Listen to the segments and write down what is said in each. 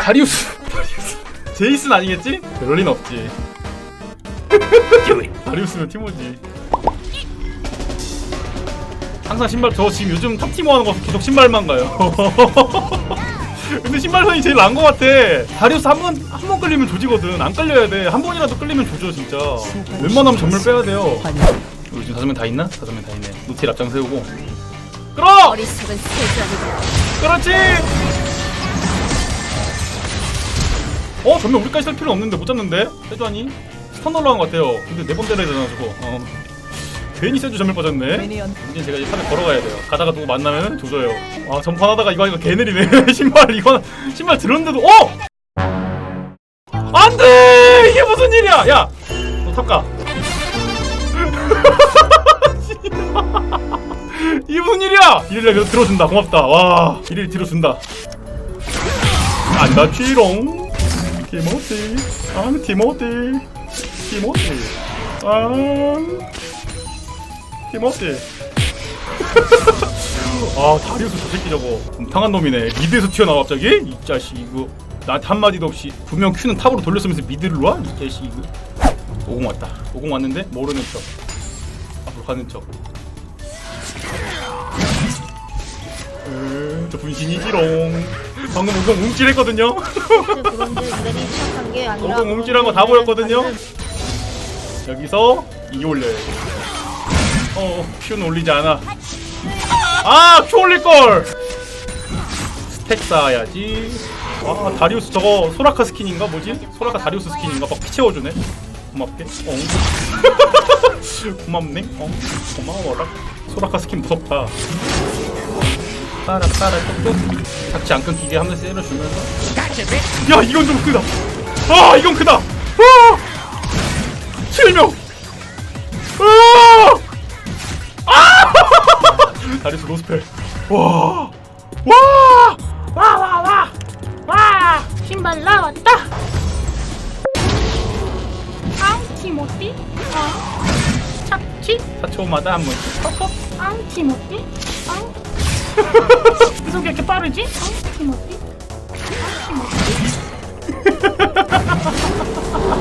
다리우스 다리우스. 제이슨 아니겠지? 그럴 리는 없지. 다리우스면 티모지. 항상 신발 저 지금 요즘 탑티모 하는 거 계속 신발만 가요. 근데 신발선이 제일 나은 것 같아. 다리우스 한번 한 번 끌리면 조지거든. 안 끌려야 돼한 번이라도 끌리면 조져 진짜. 웬만하면 전멸 빼야 돼요. 우리 지금 다섯 명 다 있나? 다섯 명 다 있네. 노틸 앞장 세우고. 끌어! 그렇지! 어? 전면 우리까지 살 필요 없는데 못 잡는데? 세주하니? 스턴 올라간 것 같아요 근데 네 번 때려야 되나 저거 어. 괜히 세주 전멸 빠졌네 문제는 제가 이제 탑에 걸어가야 돼요 가다가 누구 만나면 조져요 아 전판하다가 이거 이거 개느리네 신발 이거 신발 들었는데도 어! 안돼! 이게 무슨 일이야! 야! 너 탑가 이게 무슨 일이야! 내가 들어준다 고맙다 와 이를 들어준다 안다 쥐롱 티모티. 아 티모티. 티모티. 아 티모티. 아 다리우스 저 새끼 저거. 곰탕한 놈이네. 미드에서 튀어나와 갑자기? 이 자식 이거. 나한테 한마디도 없이 분명 큐는 탑으로 돌렸으면서 미드를 와? 이 자식 이거. 오공 왔다. 오공 왔는데 모르는 척. 앞으로 가는 척. 으, 저 분신이지롱 방금 오공 움찔했거든요. 인간이 게 아니라 오공 움찔한 거 다 보였거든요. 여기서 이 올려요. 어 큐는 올리지 않아. 아 큐 올릴 걸! 스택 쌓아야지. 아 다리우스 저거 소라카 스킨인가? 뭐지? 소라카 다리우스 스킨인가? 막 피 채워주네. 고맙게. 어 고맙네. 어 고마워라. 소라카 스킨 무섭다 따라 따라 똑똑 닥치 안 끊기게 하면서 때려주면서 야 이건 좀 크다 아 이건 크다 아 7명 아! 아! 다리스 노스펠 와! 와! 와! 와! 와! 와! 신발 나왔다. 앙 티모티. 아 착취. 4초마다 한 번씩 어, 앙 티모티. 앙. 무슨 게 이렇게 빠르지? 앙 티모티. 앙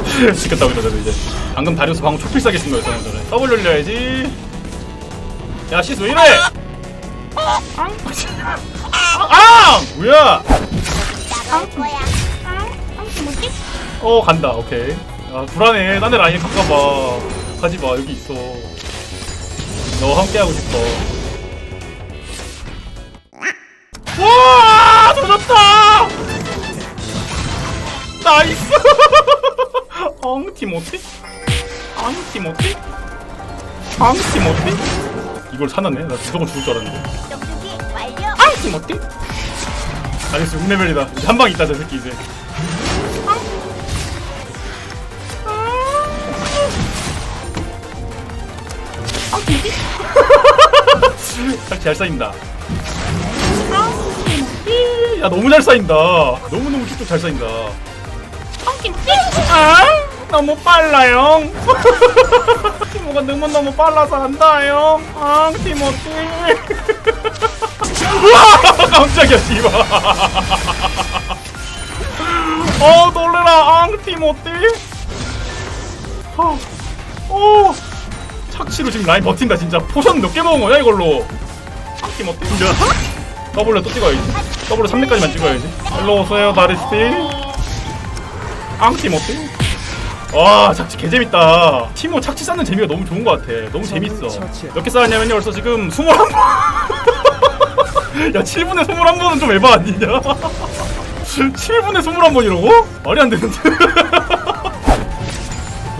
티모티. 시켰다 보다 저도 이제 방금 다리우스 방금 초필싸게 쓴 거였어 저는 더블 올려야지 야 시스 왜 이래 앙. 아! 뭐야 앙. 앙. 앙 티모티. 어 간다 오케이 아 불안해 딴 데 라인 가까봐 가지마 여기 있어 너 함께하고 싶어 와 터졌다. 나이스. 엉 티모티? 엉 티모티? 엉 티모티? 이걸 사놨네. 나 무조건 죽을 줄 알았는데. 엉 티모티? 알겠어. 6레벨이다. 한방 있다 저 새끼 이제. 앙 티모티. 딱 잘 쌓인다. 야 너무 잘 쌓인다. 너무너무 쭉쭉 잘 쌓인다. 아? 너무 빨라요 티모가 너무 너무 빨라서 안다요 아 티모티 우와! 깜짝이야 씨발 어 놀래라 앙 티모티 어, 어 착취로 지금 라인 버틴다 진짜. 포션 몇 개 먹은 거냐 이걸로? 앙 티모티 더 블로 또 찍어야지. 더블로 3렙까지만 찍어야지. 일로 오세요 다리스티 앙 티모티 와 착취 개재밌다. 티모 착취 쌓는 재미가 너무 좋은 것 같아. 너무 재밌어. 몇 개 쌓았냐면요 벌써 지금 21번. 야 7분에 21번은 좀 에바 아니냐? 7분에 21번이라고? 말이 안 되는데.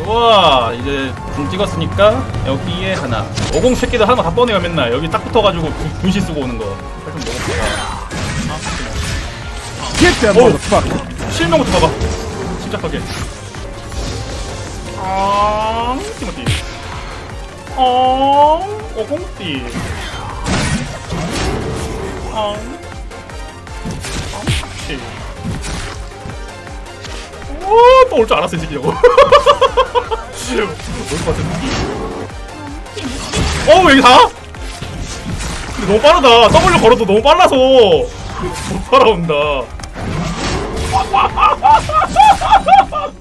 좋아. 이제 궁 찍었으니까 여기에 하나. 50 새끼들 하나 다 꺼내요 맨날. 여기 딱 붙어가지고 군- 군시 쓰고 오는 거 Get that motherfucker! 실명부터 봐봐. 침착하게. 아 티모티. 어 오공띠. 어 엉치 오또 올 줄 알았어 이 새끼 올것 같은 어왜 여기 다? 너무 빠르다. W 걸어도 너무 빨라서. 못 따라온다.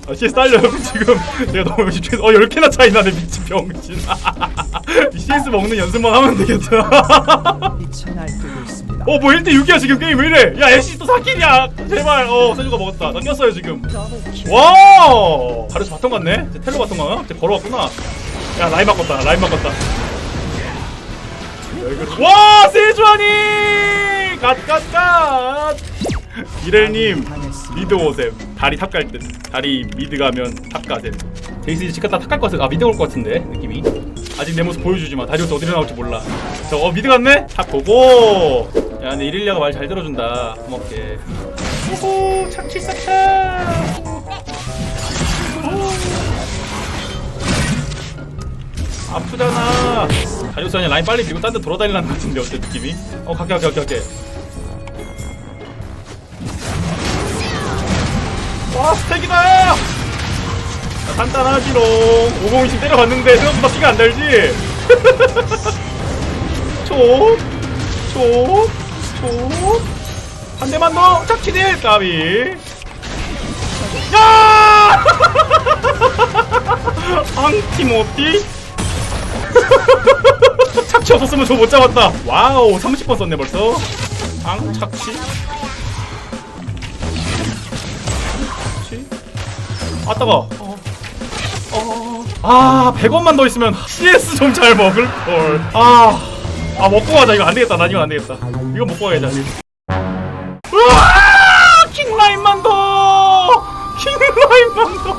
아, CS 딸려요 지금. 제가 너무 집중해서. 어 10개나 차이 나네 미친 병신 CS 먹는 연습만 하면 되겠다. 미쳐 날뛰고 있습니다. 어뭐 1대 6이야 지금 게임 왜 이래? 야 애쉬 또 4킬이야 제발. 어 세주가 먹었다. 나 꼈어요 지금. 와! 바로서 바통 갔네? 제 텔로 바통 가나? 제 걸어왔구나. 야 라인 바꿨다 라인 바꿨다 와 세주아니 갓갓갓! 이렐님 미드 오셈. 다리 탑 갈 듯. 다리 미드 가면 탑 가셈. 제이스 집 갔다 탑 갈 것 같아 아 미드 올 것 같은데 느낌이. 아직 내 모습 보여주지 마. 다리우스 어디로 나올지 몰라. 저어 미드 갔네? 탑 보고. 야 근데 이렐리아가 말 잘 들어준다. 고맙게. 오호 참치 싹차 아프잖아. 다리우스 아니 라인 빨리 비고 딴 데 돌아다니려는 것 같은데 어때 느낌이? 어 갈게 갈게 갈게 갈게. 와 스택이다! 야, 간단하지롱. 502씩 때려봤는데 생각보다 피가 안 달지? 촉 촉, 촉. 한 대만 더! 짝치딜 까비. 야! 앙티모티 착취 없었으면 저 못 잡았다. 와우 30번 썼네 벌써. 앙 착취. 착취. 아 따가 어. 어. 아 100원만 더 있으면 CS 좀 잘 먹을 걸. 아, 아 먹고 가자. 이거 안 되겠다. 난 이거 안 되겠다. 이거 먹고 가야지 킹라인만 더! 킹라인만 더.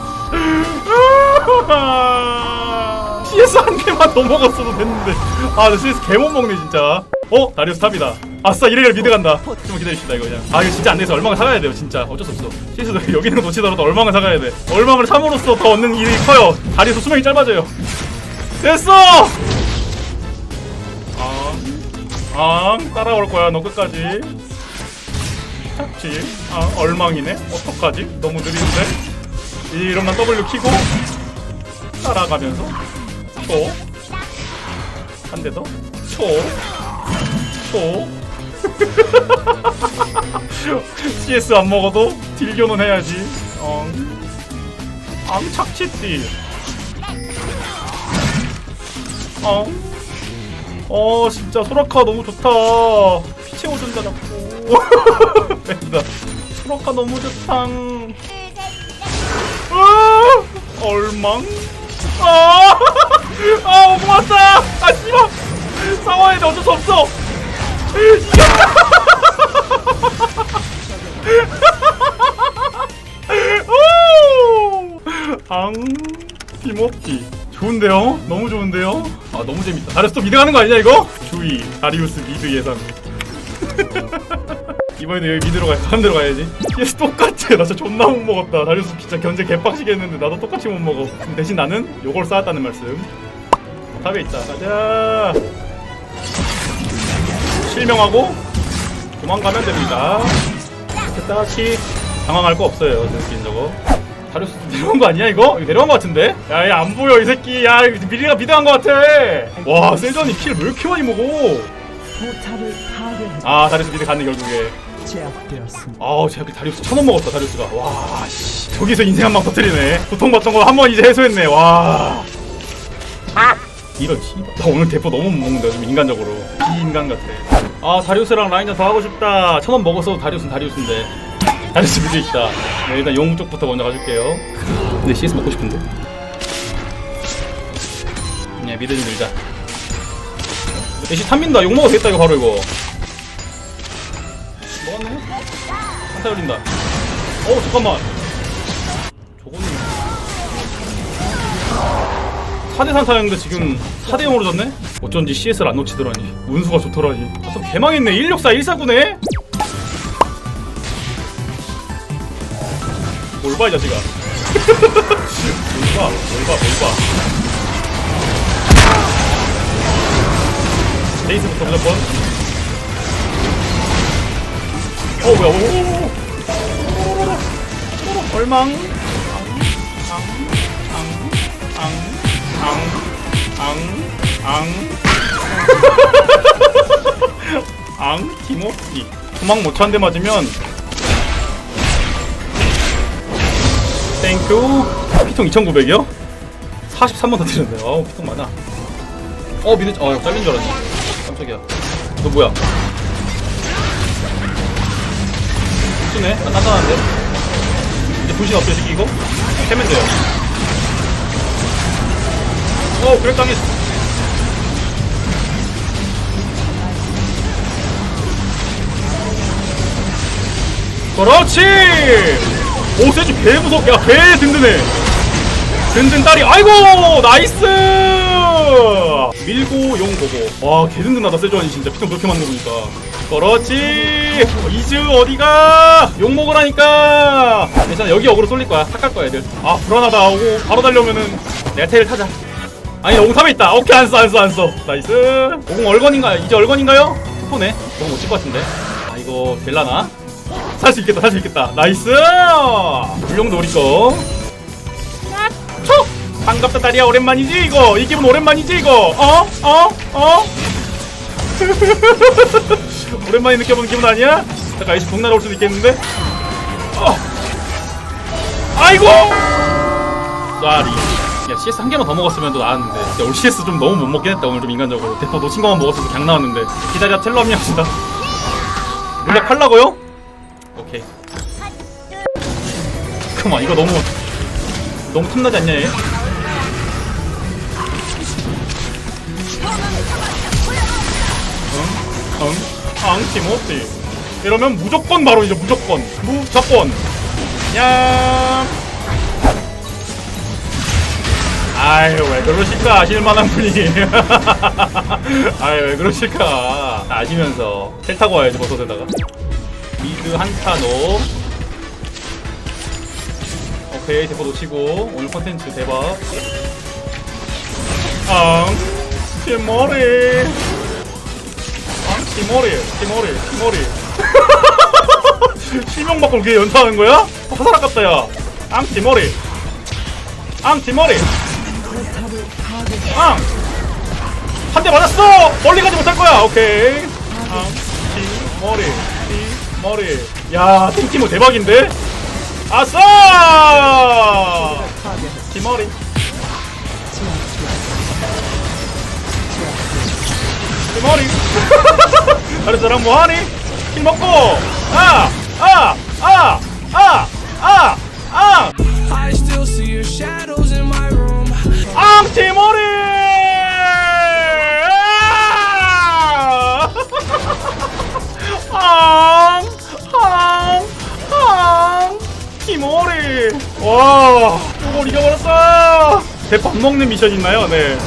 CS 한 개만 더 먹었어도 됐는데. 아 근데 CS 개 못 먹네 진짜. 어? 다리우스 탑이다. 아싸 이래가 미드 간다. 좀 기다립시다 이거 그냥. 아 이거 진짜 안 돼서 얼마가 사가야 돼요 진짜. 어쩔 수 없어. CS도 여기 있는 거 놓치더라도 얼마가 사가야 돼. 얼마를 삼으로써 더 얻는 일이 커요. 다리우스 수명이 짧아져요. 됐어! 아, 아 따라올 거야 너 끝까지. 착지. 아 얼망이네? 어떡하지? 너무 느린데? 이러면 W 키고 따라가면서 초 한 대 더? 초. 초. CS 안 먹어도 딜교는 해야지. 엉. 앙 착취띠 엉. 어 진짜 소라카 너무 좋다. 피 채워준다 자꾸 뺀다. 소라카 너무 좋다. 아! 얼망? 아, 아 오고 왔다 아 씨발. 상황에 어쩔 수 없어. 이겼다 앙 티모티 좋은데요? 너무 좋은데요? 아 너무 재밌다. 다리우스 또 미드 가는 거 아니냐 이거? 주의 다리우스 미드 예상. 이번에도 여기 미드로 가야 가운데로 가야지. PS 똑같아. 나 진짜 존나 못 먹었다. 다리우스 진짜 견제 개빡시게 했는데 나도 똑같이 못 먹어. 대신 나는 요걸 쌓았다는 말씀 탑에 있다. 가자. 실명하고 도망가면 됩니다. 치 당황할 거 없어요 느낀 저거. 다리우스 내려온 거 아니야 이거? 이거 내려온 거 같은데? 야야 안 보여 이 새끼. 야 미리가 미드한 거 같아. 와 세전이 킬 왜 이렇게 많이 먹어? 아 다리우스 미드 갔네 결국에. 제압되었습니다. 아우 제가 다리우스 천 원 먹었다 다리우스가. 와 씨. 저기서 인생 한 방 터뜨리네. 고통받던 거 한 번 이제 해소했네. 와 이런 씨나 오늘 대포 너무 못 먹는다 좀 인간적으로. 비인간 같아. 아 다리우스랑 라인전 더 하고 싶다. 천 원 먹었어도 다리우스는 다리우스인데. 다리우스 미드 있다. 네, 일단 용 쪽부터 먼저 가줄게요. 근데 CS 먹고 싶은데? 그냥 미드 좀 밀자. 대신 탐민다. 욕 먹어도 되겠다 이거 바로 이거. 먹었네? 한타 열린다. 어 잠깐만. 저거는 4대 3타였는데 지금 4대 0으로 졌네? 어쩐지 CS를 안 놓치더라니. 운수가 좋더라니. 아, 또 개망했네. 164 149네. 뭘 봐, 이 자식아. 뭘 봐, 뭘 봐, 뭘 봐. 베이스부터 무조건. 어 뭐야 오 얼망 앙앙앙앙앙 앙 티모티 도망 못 찬데 맞으면. 큐. 피통 2900이요? 43번 더 때렸네 아우 피통 많아. 어 미드 어 잘린 줄 알았네. 깜짝이야. 너 뭐야? 쓰네? 아 단단한데? 이제 분신 이거? 캐면 돼요 어 그래 당했어. 그렇지! 오 세주 개 무섭 야개 든든해. 든든 다리 아이고 나이스! 밀고 용 보고. 와개 든든하다 세주환이 진짜. 피통 그렇게 만든 거 보니까. 그렇지! 이즈 어디가? 욕 먹으라니까! 괜찮아 여기 역으로 쏠릴 거야. 탁할 거야 애들. 아 불안하다. 오고 바로 달려오면은 내가 테일 타자 아니 오삼에 있다 오케이 안써 안써 안써 나이스 오공 얼건인가 이제 얼건인가요? 포네 너무 못칠 것 같은데 아 이거 될라나? 살 수 있겠다 살 수 있겠다 나이스 물용도 우리 거 촉! 반갑다 다리야 오랜만이지 이거 이 기분 오랜만이지 이거 어? 어? 어? 오랜만에 느껴보는 기분 아니야? 잠깐 이제 북 날아올 수도 있겠는데 어. 아이고 쏘리 야 CS 한 개만 더 먹었으면 또 나았는데 올 CS 좀 너무 못 먹긴 했다 오늘 좀 인간적으로 대포 놓친 것만 먹었어도 그냥 나왔는데 기다려 텔러 합류합시다 물약 팔라고요? 오케이 그만 이거 너무 너무 탐나지 않냐 얘? 응? 응? 앙 티모티 이러면 무조건 바로 이제 무조건 무조건 냠 아유 왜 그러실까? 아실만한 분이 아유 왜 그러실까? 아시면서 텔 타고 와야지 버섯에다가. 미드 한타노 오케이 대포 놓치고 오늘 컨텐츠 대박. 앙 티머리. 앙 티머리 티머리 티머리. 실명 받고 그게 연타하는 거야? 화살 아깝다 야앙 티머리. 앙 티머리 앙! 한대 맞았어! 멀리 가지 못할 거야! 오케이. 앙, 티, 머리, 티, 머리. 야, 탱키모 대박인데? 아싸! 티, 머리. 티, 머리. 다른 사람 뭐하니? 킬 먹고! 아! 아! 아! 아! 아! 아! I still see your shadows in my room. 앙티모리! 앙! 앙! 앙! 티모리! 와! 이걸 이겨버렸어! 대밥 먹는 미션 있나요? 네.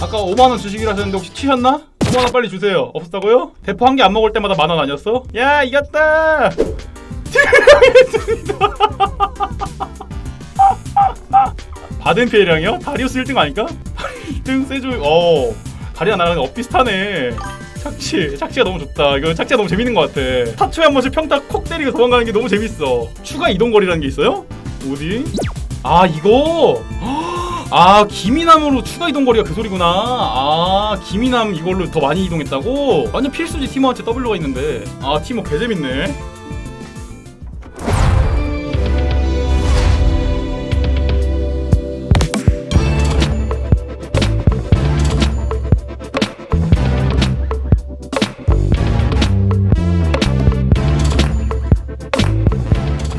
아까 5만원 주시기로 하셨는데 혹시 치셨나? 5만원 빨리 주세요. 없었다고요? 대포 한 개 안 먹을 때마다 만원 아니었어? 야, 이겼다! 피해량이요? 다리우스 1등 아닐까? 1등 세주 어 다리가 나랑 업 비슷하네 착취 착취가 너무 좋다 이거 착취가 너무 재밌는 것 같아 타초에 한 번씩 평타 콕 때리고 도망가는 게 너무 재밌어 추가 이동거리라는 게 있어요? 어디? 아 이거 아 기미남으로 추가 이동거리가 그 소리구나 아 기미남 이걸로 더 많이 이동했다고? 완전 필수지 티모한테 W가 있는데 아 티모 개재밌네